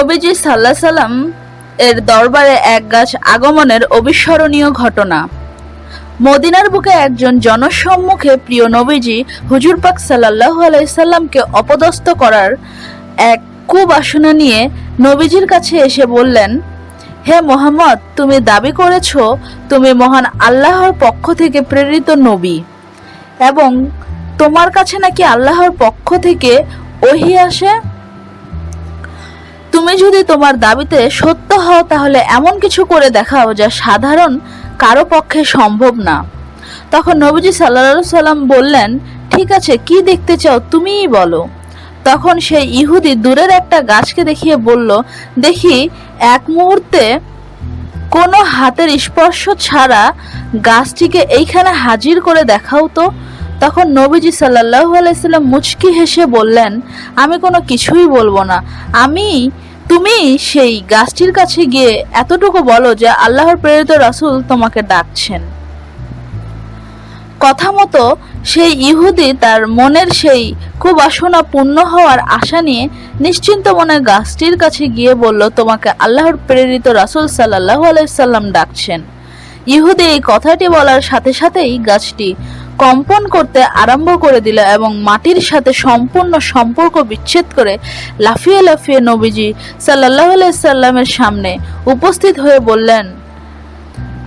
নবীজি সাল্লাহ সাল্লাম এর দরবারে এক গাছ আগমনের অবিস্মরণীয় ঘটনা। মদিনার বুকে একজন জনসম্মুখে প্রিয় নবীজি হুজুর পাক সাল্লাহ আলাইসাল্লামকে অপদস্থ করার এক কুবাসনা নিয়ে নবীজির কাছে এসে বললেন, হে মোহাম্মদ, তুমি দাবি করেছ তুমি মহান আল্লাহর পক্ষ থেকে প্রেরিত নবী এবং তোমার কাছে নাকি আল্লাহর পক্ষ থেকে ওহি আসে? তুমি যদি তোমার দাবিতে সত্য হও, তাহলে এমন কিছু করে দেখাও যা সাধারণ কারও পক্ষে সম্ভব না। তখন নবীজি সাল্লা সাল্লাম বললেন, ঠিক আছে, কি দেখতে চাও তুমিই বলো। তখন সেই ইহুদি দূরের একটা গাছকে দেখিয়ে বলল, দেখি, এক মুহূর্তে কোনো হাতের স্পর্শ ছাড়া গাছটিকে এইখানে হাজির করে দেখাও তো? তখন নবীজি সাল্লাহ আলাইসাল্লাম মুচকি হেসে বললেন, আমি কোনো কিছুই বলব না। আমি তুমি সেই গাছটির কাছে গিয়ে এতটুকু বলো যে আল্লাহর প্রেরিত রাসূল তোমাকে ডাকছেন। কথা মতো সেই ইহুদি তার মনের সেই খুব কুবাসনা পূর্ণ হওয়ার আশা নিয়ে নিশ্চিন্ত মনে গাছটির কাছে গিয়ে বলল, তোমাকে আল্লাহর প্রেরিত রাসুল সাল্লাহ আলাইসাল্লাম ডাকছেন। ইহুদি এই কথাটি বলার সাথে সাথেই গাছটি কম্পন করতে আরম্ভ করে দিল এবং মাটির সাথে সম্পূর্ণ সম্পর্ক বিচ্ছেদ করে লাফিয়ে লাফিয়ে নবীজি সাল্লাহ সাল্লামের সামনে উপস্থিত হয়ে বললেন,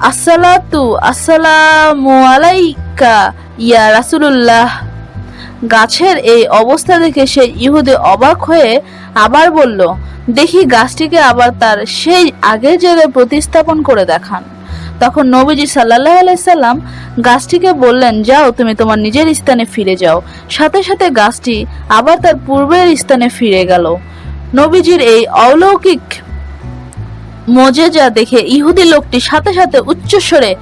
আসসালাতু আসসালামু আলাইকা ইয়া রাসূলুল্লাহ। গাছের এই অবস্থা দেখে সেই ইহুদি অবাক হয়ে আবার বলল, দেখি গাছটিকে আবার তার সেই আগের জায়গায় প্রতিস্থাপন করে দেখান। তখন নবীজি সাল্লাহ আলাইসাল্লাম গাছটিকে বললেন, যাও, তুমি তোমার নিজের স্থানে ফিরে যাও। সাথে সাথে গাছটি আবার তার পূর্বের স্থানে ফিরে গেল। নবীজির এই অলৌকিক মজেজা দেখে ইহুদি লোকটি সাথে সাথে উচ্চস্বরে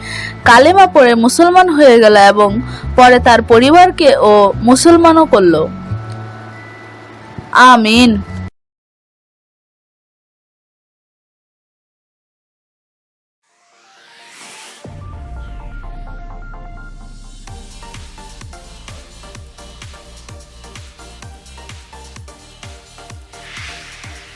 কালেমা পড়ে মুসলমান হয়ে গেল এবং পরে তার পরিবারকে ও মুসলমানও করল। আমিন।